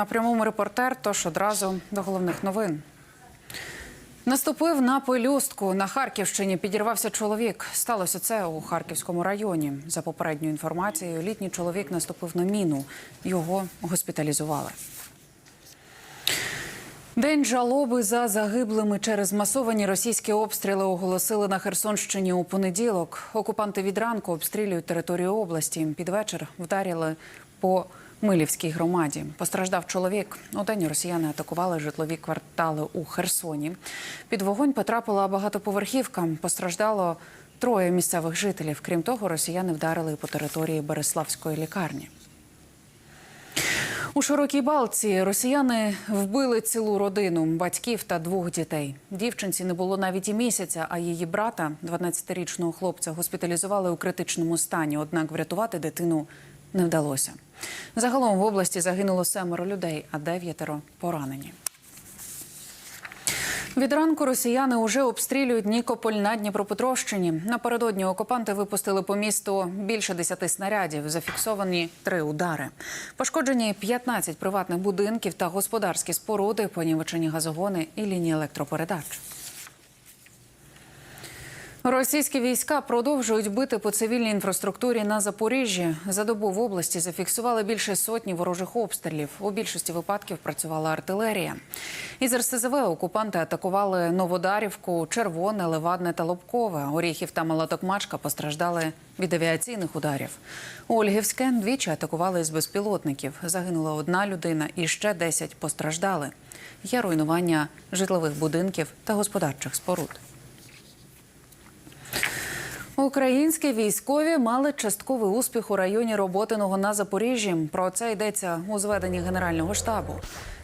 На прямому репортер, тож одразу до головних новин. Наступив на пелюстку на Харківщині. Підірвався чоловік. Сталося це у Харківському районі. За попередньою інформацією, літній чоловік наступив на міну. Його госпіталізували. День жалоби за загиблими через масовані російські обстріли оголосили на Херсонщині у понеділок. Окупанти від ранку обстрілюють територію області. Під вечір вдарили по Милівській громаді. Постраждав чоловік. У день росіяни атакували житлові квартали у Херсоні. Під вогонь потрапила багатоповерхівка. Постраждало троє місцевих жителів. Крім того, росіяни вдарили по території Береславської лікарні. У Широкій Балці росіяни вбили цілу родину батьків та двох дітей. Дівчинці не було навіть і місяця, а її брата, 12-річного хлопця, госпіталізували у критичному стані. Однак врятувати дитину не вдалося. Загалом в області загинуло семеро людей, а дев'ятеро поранені. Від ранку росіяни уже обстрілюють Нікополь на Дніпропетровщині. Напередодні окупанти випустили по місту більше десяти снарядів. Зафіксовані три удари. Пошкоджені 15 приватних будинків та господарські споруди, понівечені газогони і лінії електропередач. Російські війська продовжують бити по цивільній інфраструктурі на Запоріжжі. За добу в області зафіксували більше сотні ворожих обстрілів. У більшості випадків працювала артилерія. Із РСЗВ окупанти атакували Новодарівку, Червоне, Левадне та Лобкове. Оріхів та Молотокмачка постраждали від авіаційних ударів. Ольгівське двічі атакували з безпілотників. Загинула одна людина і ще 10 постраждали. Є руйнування житлових будинків та господарчих споруд. Українські військові мали частковий успіх у районі Роботиного на Запоріжжі. Про це йдеться у зведенні Генерального штабу.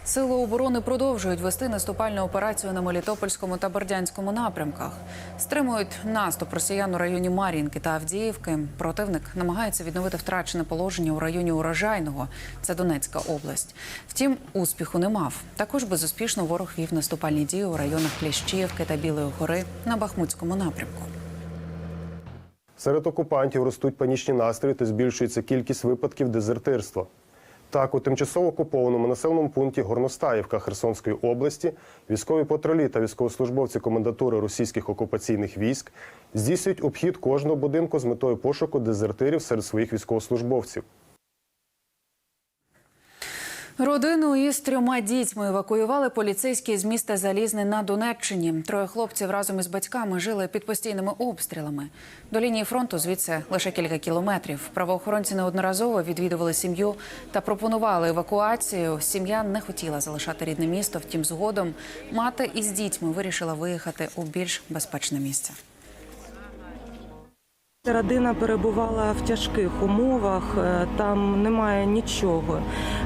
Сили оборони продовжують вести наступальну операцію на Мелітопольському та Бердянському напрямках. Стримують наступ росіян у районі Мар'їнки та Авдіївки. Противник намагається відновити втрачене положення у районі Урожайного. Це Донецька область. Втім, успіху не мав. Також безуспішно ворог вів наступальні дії у районах Кліщіївки та Білої гори на Бахмутському напрямку. Серед окупантів ростуть панічні настрої та збільшується кількість випадків дезертирства. Так, у тимчасово окупованому населеному пункті Горностаївка Херсонської області військові патрулі та військовослужбовці комендатури російських окупаційних військ здійснюють обхід кожного будинку з метою пошуку дезертирів серед своїх військовослужбовців. Родину із трьома дітьми евакуювали поліцейські з міста Залізне на Донеччині. Троє хлопців разом із батьками жили під постійними обстрілами. До лінії фронту звідси лише кілька кілометрів. Правоохоронці неодноразово відвідували сім'ю та пропонували евакуацію. Сім'я не хотіла залишати рідне місто. Втім, згодом мати із дітьми вирішила виїхати у більш безпечне місце. Родина перебувала в тяжких умовах, е, там немає нічого.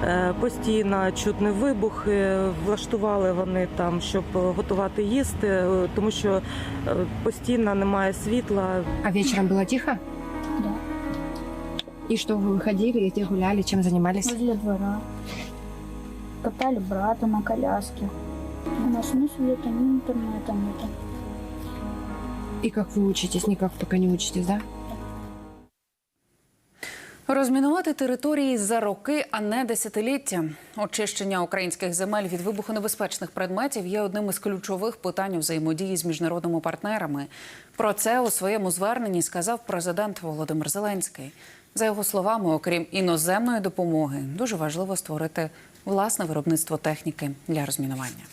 Е, Постійно чутні вибухи, влаштували вони там, щоб готувати їсти, е, тому що е, постійно немає світла. А вечером было тихо? Да. И что, вы выходили, где гуляли, чем занимались? Возле двора. Катали брата на коляске. У нас ни света, ни интернета нету. И как вы учитесь? Никак пока не учитесь, да? Розмінувати території за роки, а не десятиліття. Очищення українських земель від вибухонебезпечних предметів є одним із ключових питань взаємодії з міжнародними партнерами. Про це у своєму зверненні сказав президент Володимир Зеленський. За його словами, окрім іноземної допомоги, дуже важливо створити власне виробництво техніки для розмінування.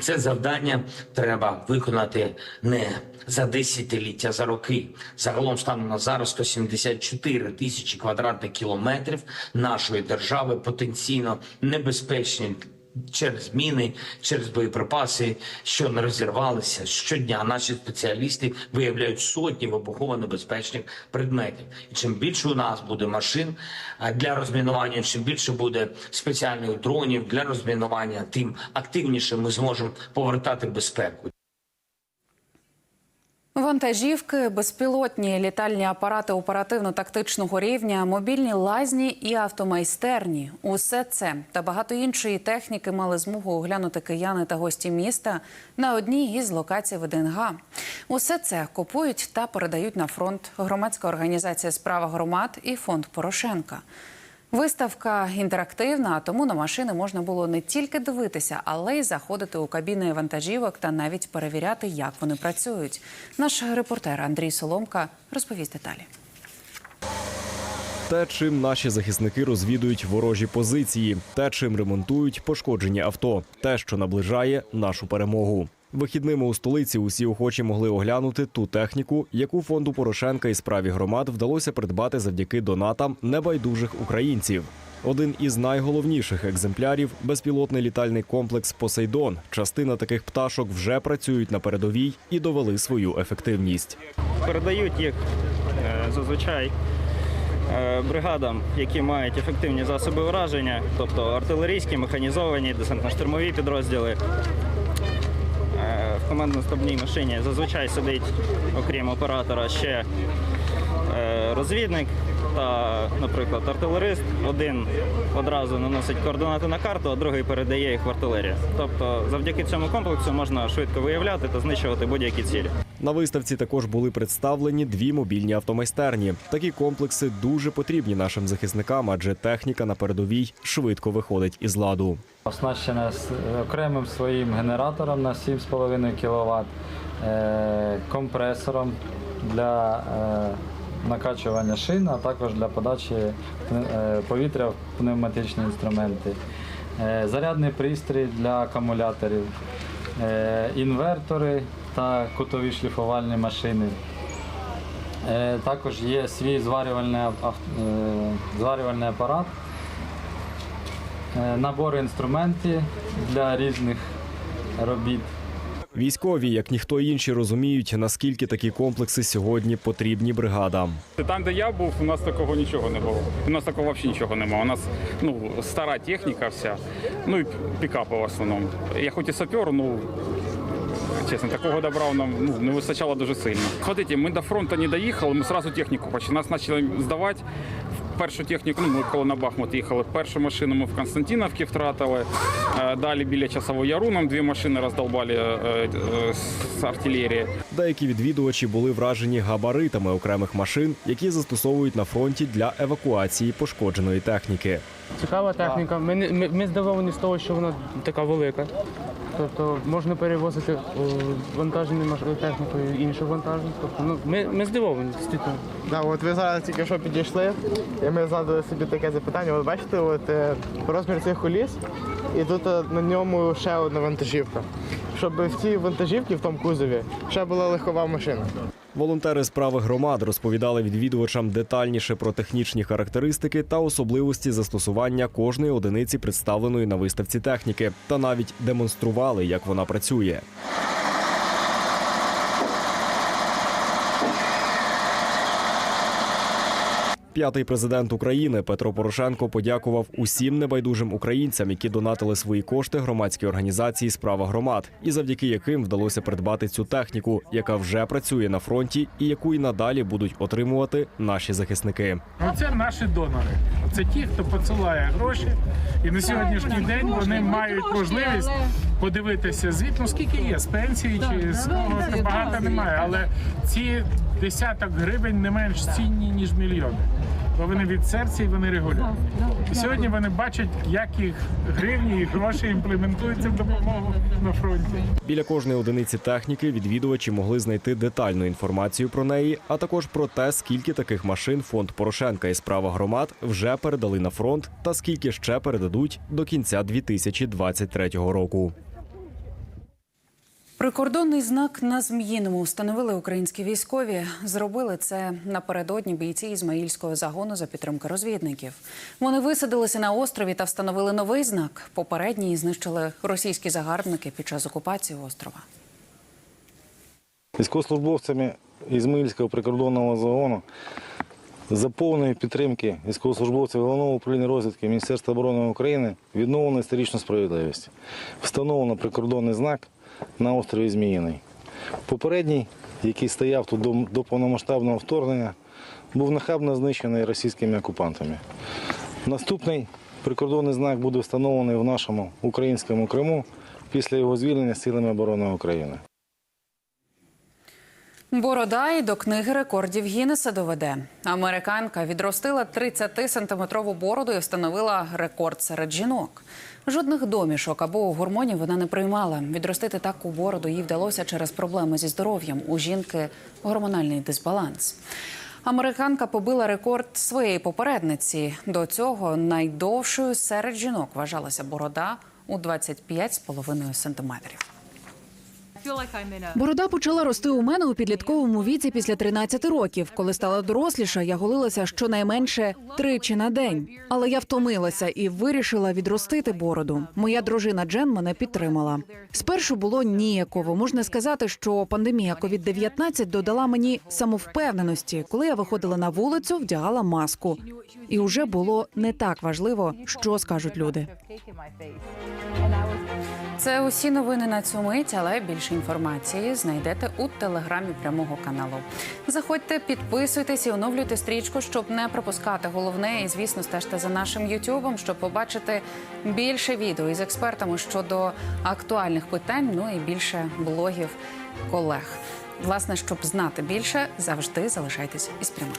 Це завдання треба виконати не за десятиліття, за роки. Загалом станом на зараз 174 тисячі квадратних кілометрів нашої держави потенційно небезпечні через міни, через боєприпаси, що не розірвалися. Щодня наші спеціалісти виявляють сотні вибухово небезпечних предметів. І чим більше у нас буде машин для розмінування, чим більше буде спеціальних дронів для розмінування, тим активніше ми зможемо повертати безпеку. Вантажівки, безпілотні літальні апарати оперативно-тактичного рівня, мобільні лазні і автомайстерні. Усе це та багато іншої техніки мали змогу оглянути кияни та гості міста на одній із локацій ВДНГ. Усе це купують та передають на фронт громадська організація Справа громад і фонд Порошенка. Виставка інтерактивна, тому на машини можна було не тільки дивитися, але й заходити у кабіни вантажівок та навіть перевіряти, як вони працюють. Наш репортер Андрій Соломка розповість деталі. Те, чим наші захисники розвідують ворожі позиції, те, чим ремонтують пошкоджені авто, те, що наближає нашу перемогу. Вихідними у столиці усі охочі могли оглянути ту техніку, яку фонду Порошенка і справі громад вдалося придбати завдяки донатам небайдужих українців. Один із найголовніших екземплярів безпілотний літальний комплекс Посейдон. Частина таких пташок вже працюють на передовій і довели свою ефективність. передають їх е, зазвичай е, бригадам, які мають ефективні засоби враження, тобто артилерійські, механізовані, десантно-штурмові підрозділи. В командно-стабній машині зазвичай сидить, окрім оператора, ще е, розвідник та, наприклад, артилерист. Один одразу наносить координати на карту, а другий передає їх в артилерію. Тобто, завдяки цьому комплексу можна швидко виявляти та знищувати будь-які цілі. На виставці також були представлені дві мобільні автомайстерні. Такі комплекси дуже потрібні нашим захисникам, адже техніка на передовій швидко виходить із ладу. Оснащена окремим своїм генератором на 7,5 кВт, е, компресором для е, накачування шин, а також для подачі е, повітря в пневматичні інструменти, зарядний пристрій для акумуляторів, інвертори та кутові шліфувальні машини. Е, Також є свій зварювальний, е, зварювальний апарат, Е, набори інструментів для різних робіт. Військові, як ніхто інші, розуміють, наскільки такі комплекси сьогодні потрібні бригадам. Там, де я був, у нас такого нічого не було. У нас такого взагалі нічого немає. У нас ну, стара техніка вся, ну і пікапи в основному. Я хоч і сапер, ну чесно, такого добра нам ну, не вистачало дуже сильно. Смотрите, ми до фронту не доїхали, ми одразу техніку почали. Нас почали здавати. Першу техніку, ну ми коли на Бахмут їхали, першу машину ми в Константиновці втратили. Е, Далі біля часового яру нам дві машини роздолбали е, е, з артилерії. Деякі відвідувачі були вражені габаритами окремих машин, які застосовують на фронті для евакуації пошкодженої техніки. Цікава техніка. Ми, ми, ми здивовані з того, що вона така велика. Тобто можна перевозити о, вантажні маш- іншу вантажну. Тобто, ну, ми, ми здивовані, дійсно. Да, от ви зараз тільки що підійшли, і ми задали собі таке запитання. От бачите, от е, розмір цих коліс, і тут е, на ньому ще одна вантажівка. Щоб в цій вантажівці, в тому кузові, ще була легкова машина. Волонтери справи громад розповідали відвідувачам детальніше про технічні характеристики та особливості застосування кожної одиниці представленої на виставці техніки, та навіть демонстрували, як вона працює. П'ятий президент України Петро Порошенко подякував усім небайдужим українцям, які донатили свої кошти громадській організації Справа громад, і завдяки яким вдалося придбати цю техніку, яка вже працює на фронті, і яку й надалі будуть отримувати наші захисники. Це наші донори. Це ті, хто посилає гроші, і на сьогоднішній день вони мають можливість подивитися звіт. Ну скільки є з пенсії чи з кого багато немає, але ці десяток гривень не менш цінні ніж мільйони. Бо вони від серця і вони регулярні. Сьогодні вони бачать, як їх гривні і гроші імплементуються в допомогу на фронті. Біля кожної одиниці техніки відвідувачі могли знайти детальну інформацію про неї, а також про те, скільки таких машин фонд Порошенка і справа громад вже передали на фронт, та скільки ще передадуть до кінця 2023 року. Прикордонний знак на Зміїному встановили українські військові. Зробили це напередодні бійці Ізмаїльського загону за підтримки розвідників. Вони висадилися на острові та встановили новий знак. Попередній знищили російські загарбники під час окупації острова. Військовослужбовцями Ізмаїльського прикордонного загону за повної підтримки військовослужбовців Головного управління розвідки Міністерства оборони України відновлено історичну справедливість. Встановлено прикордонний знак на острові Зміїний. Попередній, який стояв тут до, до повномасштабного вторгнення, був нахабно знищений російськими окупантами. Наступний прикордонний знак буде встановлений в нашому українському Криму після його звільнення силами оборони України. Борода і до книги рекордів Гіннеса доведе. Американка відростила 30-сантиметрову бороду і встановила рекорд серед жінок. Жодних домішок або гормонів вона не приймала. Відростити таку бороду їй вдалося через проблеми зі здоров'ям. У жінки гормональний дисбаланс. Американка побила рекорд своєї попередниці. До цього найдовшою серед жінок вважалася борода у 25,5 сантиметрів. Борода почала рости у мене у підлітковому віці після 13 років. Коли стала доросліша, я голилася щонайменше тричі на день. Але я втомилася і вирішила відростити бороду. Моя дружина Джен мене підтримала. Спершу було ніяково. Можна сказати, що пандемія COVID-19 додала мені самовпевненості. Коли я виходила на вулицю, вдягала маску. І вже було не так важливо, що скажуть люди. Це усі новини на цю мить, але більше інформації знайдете у телеграмі прямого каналу. Заходьте, підписуйтесь і оновлюйте стрічку, щоб не пропускати головне. І звісно, стежте за нашим Ютубом, щоб побачити більше відео із експертами щодо актуальних питань. Ну і більше блогів колег. Власне, щоб знати більше, завжди залишайтесь із прямим.